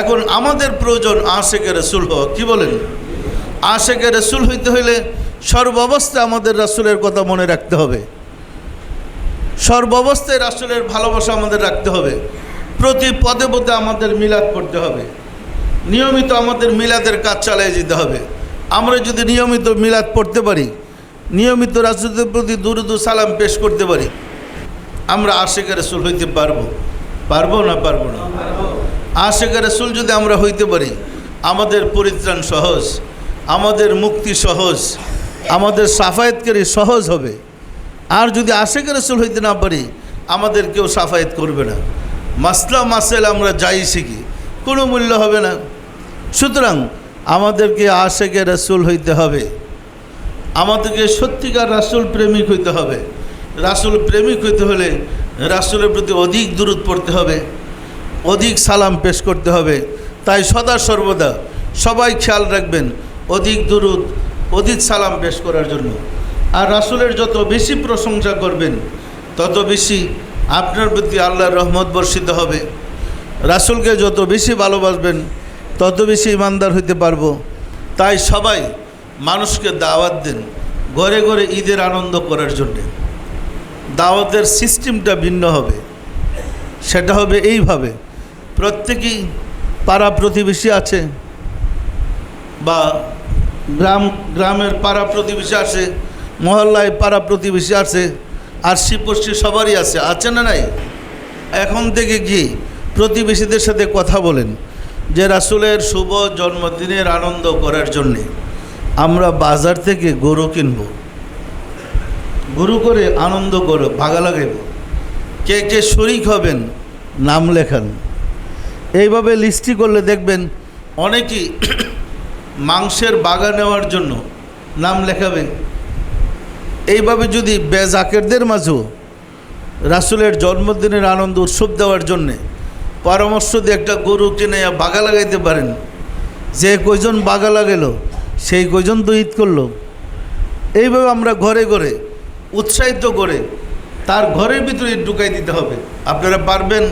এখন আমাদের প্রয়োজন আশেকে রসুল হওয়া। কী বলেন? আশেকে রসুল হইতে হইলে সর্বাবস্থায় আমাদের রাসুলের কথা মনে রাখতে হবে। সর্বাবস্থায় রাসুলের ভালোবাসা আমাদের রাখতে হবে। প্রতি পদে পদে আমাদের মিলাদ করতে হবে। নিয়মিত আমাদের মিলাদের কাজ চালিয়ে যেতে হবে। আমরা যদি নিয়মিত মিলাদ পড়তে পারি, নিয়মিত রাসুলের প্রতি দুরুদু সালাম পেশ করতে পারি, আমরা আশেখ রসুল হইতে পারব। পারব না পারব না? আশেখ রসুল যদি আমরা হইতে পারি, আমাদের পরিত্রাণ সহজ, আমাদের মুক্তি সহজ, আমাদের সাফায়েতকারী সহজ হবে। আর যদি আশেখ রসুল হইতে না পারি, আমাদের কেউ সাফায়েত করবে না। মাসলা মাসেল আমরা যাই শিখি, কোনো মূল্য হবে না। সুতরাং আমাদেরকে আশেকে রসুল হইতে হবে। আমাদেরকে সত্যিকার রাসুল প্রেমিক হইতে হবে। রাসুল প্রেমিক হইতে হলে রাসুলের প্রতি অধিক দূরত পড়তে হবে। অধিক সালাম পেশ করতে হবে। তাই সদা সর্বদা সবাই খেয়াল রাখবেন, অধিক দূরত অধিক সালাম পেশ করার জন্য। আর রাসুলের যত বেশি প্রশংসা করবেন, তত বেশি আপনার প্রতি আল্লাহর রহমত বর্ষিত হবে। রাসুলকে যত বেশি ভালোবাসবেন, তত বেশি ইমানদার হইতে পারব। তাই সবাই মানুষকে দাওয়াত দেন, ঘরে ঘরে ঈদের আনন্দ করার জন্যে। দাওয়াতের সিস্টেমটা ভিন্ন হবে। সেটা হবে এইভাবে। প্রত্যেকেই পাড়া প্রতিবেশী আছে বা গ্রাম, গ্রামের পাড়া প্রতিবেশী আছে, মহল্লায় পাড়া প্রতিবেশী আছে আর শিবপশ্চি সবারই আছে আছে না নাই? এখন থেকে গিয়ে প্রতিবেশীদের সাথে কথা বলেন যে রাসুলের শুভ জন্মদিনের আনন্দ করার জন্যে আমরা বাজার থেকে গরু কিনব। গরু করে আনন্দ করে ভাগা লাগাইব কে কে শরিক হবেন নাম লেখান। এইভাবে লিস্টি করলে দেখবেন অনেকেই মাংসের বাগা নেওয়ার জন্য নাম লেখাবে এইভাবে যদি বেজাকেরদের মাঝেও রাসুলের জন্মদিনের আনন্দ, উৎসব দেওয়ার জন্যে পরামর্শ দিয়ে একটা গরু কিনে বাগা লাগাইতে পারেন, যে কয়জন বাগা লাগাইলো, সেই কয়জন তো ঈদ করল। এইভাবে আমরা ঘরে ঘরে উৎসাহিত করে তার ঘরের ভিতরে ঢুকাই দিতে হবে। আপনারা পারবেন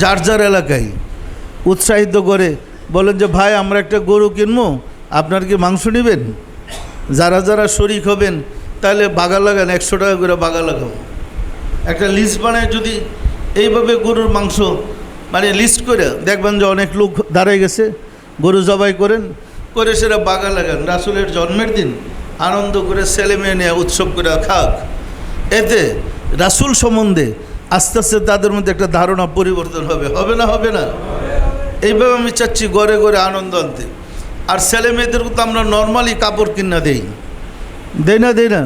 যার যার এলাকায় উৎসাহিত করে বলেন যে, ভাই, আমরা একটা গরু কিনবো, আপনার কি মাংস নেবেন? যারা যারা শরিক হবেন, তাহলে বাগা লাগান, একশো টাকা করে বাগা লাগাবো। একটা লিস্ট বানায় যদি এইভাবে গরুর মাংস মানে লিস্ট করে দেখবেন যে অনেক লোক দাঁড়ায় গেছে, গরু জবাই করেন, করে সেটা বাগা লাগান। রাসুলের জন্মের দিন আনন্দ করে ছেলে মেয়ে নিয়ে উৎসব করে খাক। এতে রাসুল সম্বন্ধে আস্তে আস্তে তাদের মধ্যে একটা ধারণা পরিবর্তন হবে। হবে না হবে না? এইভাবে আমি চাচ্ছি ঘরে ঘরে আনন্দ আনতে। আর ছেলে মেয়েদেরকে তো আমরা নর্মালি কাপড় কিনা দেই। দেই না দেই না?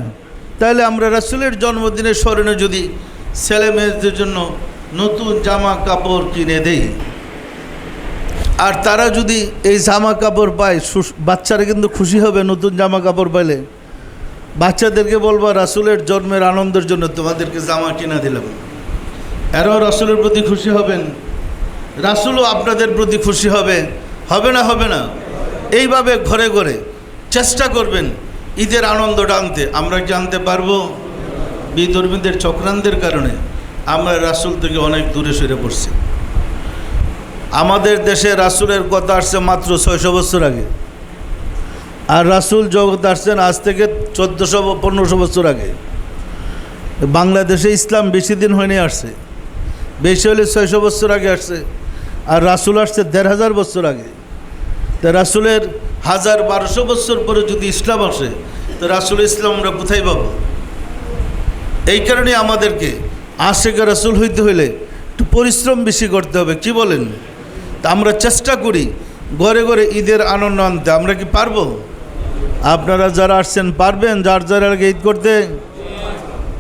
তাহলে আমরা রাসুলের জন্মদিনের স্মরণে যদি ছেলে মেয়েদের জন্য নতুন জামা কাপড় কিনে দেই। আর তারা যদি এই জামা কাপড় পায় বাচ্চারা কিন্তু খুশি হবে নতুন জামা কাপড় পাইলে। বাচ্চাদেরকে বলব, রাসুলের জন্মের আনন্দের জন্য তোমাদেরকে জামা কিনা দিলাম। এরাও রাসুলের প্রতি খুশি হবেন। রাসুলও আপনাদের প্রতি খুশি হবে। হবে না হবে না। এইভাবে ঘরে ঘরে চেষ্টা করবেন ঈদের আনন্দটা আনতে আমরা কি আনতে পারব? বিধর্মীদের, চক্রান্তের কারণে আমরা রাসুল থেকে অনেক দূরে সরে পড়ছি। আমাদের দেশে রাসুলের কথা আসছে মাত্র ছয়শো বছর আগে। আর রাসুল জগৎ আসছেন আজ থেকে চোদ্দোশো, পনেরোশো বছর আগে। বাংলাদেশে ইসলাম বেশি দিন হয়নি আসছে। বেশি হলে ছয়শো বছর আগে আসছে, আর রাসুল আসছে দেড় হাজার বছর আগে। তা রাসুলের হাজার বারোশো বছর পরে যদি ইসলাম আসে, তো রাসুল ইসলাম আমরা কোথায় পাবো? এই কারণে আমাদেরকে আশেখ রাসুল হইতে হইলে একটু পরিশ্রম বেশি করতে হবে, কি বলেন? তা আমরা চেষ্টা করি, ঘরে ঘরে ঈদের আনন্দ আনতে। আমরা কি পারব? আপনারা যারা আসছেন পারবেন, যার যার আগে ঈদ করতে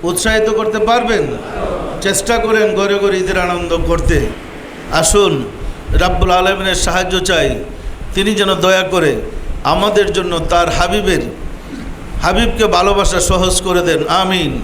উৎসাহিত করতে পারবেন। চেষ্টা করেন ঘরে ঘরে ঈদের আনন্দ করতে। আসুন, রাব্বুল আলমিনের সাহায্য চাই। তিনি যেন দয়া করে আমাদের জন্য তার হাবিবের, হাবিবকে ভালোবাসা সহজ করে দেন। আমিন।